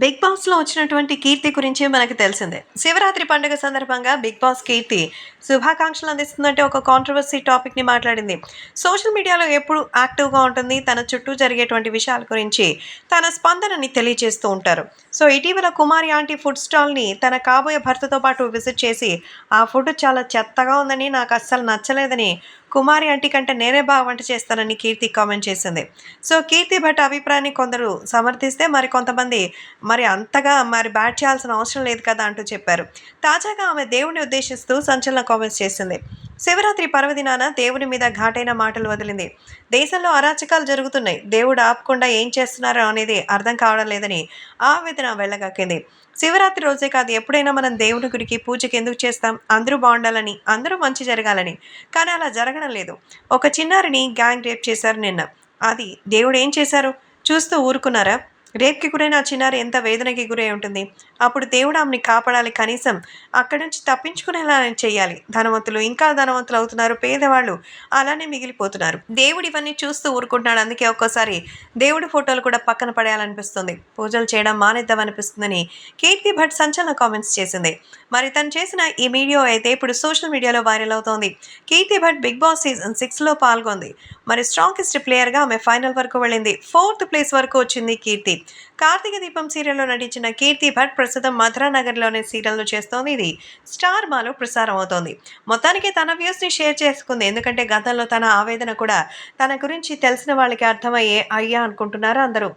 Big బాస్లో వచ్చినటువంటి కీర్తి గురించి మనకు తెలిసిందే. శివరాత్రి పండుగ సందర్భంగా బిగ్ బాస్ కీర్తి శుభాకాంక్షలు అందిస్తుందంటే ఒక కాంట్రవర్సీ టాపిక్ని మాట్లాడింది. సోషల్ మీడియాలో ఎప్పుడు యాక్టివ్గా ఉంటుంది తన చుట్టూ జరిగేటువంటి విషయాల గురించి తన స్పందనని తెలియజేస్తూ ఉంటారు. సో ఇటీవల కుమారి ఆంటీ ఫుడ్ స్టాల్ని తన కాబోయే భర్తతో పాటు విజిట్ చేసి ఆ ఫుడ్ చాలా చెత్తగా ఉందని నాకు అస్సలు నచ్చలేదని కుమారి ఆంటీ కంటే నేనే బాగా వంట చేస్తానని కీర్తి కామెంట్ చేసింది. సో కీర్తి భట్ అభిప్రాయాన్ని కొందరు సమర్థిస్తే మరి కొంతమంది మరి అంతగా మరి బ్యాట్ చేయాల్సిన అవసరం లేదు కదా అంటూ చెప్పారు. తాజాగా ఆమె దేవుని ఉద్దేశిస్తూ సంచలన కామెంట్స్ చేసింది. శివరాత్రి పర్వదినాన దేవుని మీద ఘాటైన మాటలు వదిలింది. దేశంలో అరాచకాలు జరుగుతున్నాయి. దేవుడు ఆపకుండా ఏం చేస్తున్నారో అనేది అర్థం కావడం లేదని ఆవేదన వెళ్ళగక్కింది శివరాత్రి రోజే కాదు ఎప్పుడైనా మనం దేవుని గుడికి పూజకి ఎందుకు చేస్తాం? అందరూ బాగుండాలని అందరూ మంచి జరగాలని. కానీ అలా జరగడం లేదు. ఒక చిన్నారిని గ్యాంగ్ రేప్ చేశారు నిన్న. అది దేవుడు ఏం చేశారు? చూస్తూ ఊరుకున్నారా? రేప్కి గురైన ఆ చిన్నారి ఎంత వేదనకి గురై ఉంటుంది. అప్పుడు దేవుడు ఆమెని కాపాడాలి. కనీసం అక్కడి నుంచి తప్పించుకునేలా చేయాలి. ధనవంతులు ఇంకా ధనవంతులు అవుతున్నారు. పేదవాళ్ళు అలానే మిగిలిపోతున్నారు. దేవుడు ఇవన్నీ చూస్తూ ఊరుకుంటున్నాడు. అందుకే ఒక్కోసారి దేవుడి ఫోటోలు కూడా పక్కన పడేయాలనిపిస్తుంది. పూజలు చేయడం మానేద్దామనిపిస్తుందని కీర్తి భట్ సంచలన కామెంట్స్ చేసింది. మరి తను చేసిన ఈ వీడియో అయితే ఇప్పుడు సోషల్ మీడియాలో వైరల్ అవుతోంది. Keerthi Bhat big boss season సిక్స్లో పాల్గొంది. మరి స్ట్రాంగెస్ట్ ప్లేయర్గా ఆమె ఫైనల్ వరకు వెళ్ళింది. ఫోర్త్ ప్లేస్ వరకు వచ్చింది కీర్తి. కార్తీక దీపం సీరియల్లో నటించిన కీర్తి భట్ ప్రస్తుతం మధురానగర్లోని సీరియల్ను చేస్తోంది. ఇది స్టార్ మాలో ప్రసారం అవుతోంది. మొత్తానికి తన వ్యూస్ని షేర్ చేసుకుంది. ఎందుకంటే గతంలో తన ఆవేదన కూడా తన గురించి తెలిసిన వాళ్ళకి అర్థమయ్యే అయ్యా అనుకుంటున్నారు అందరూ.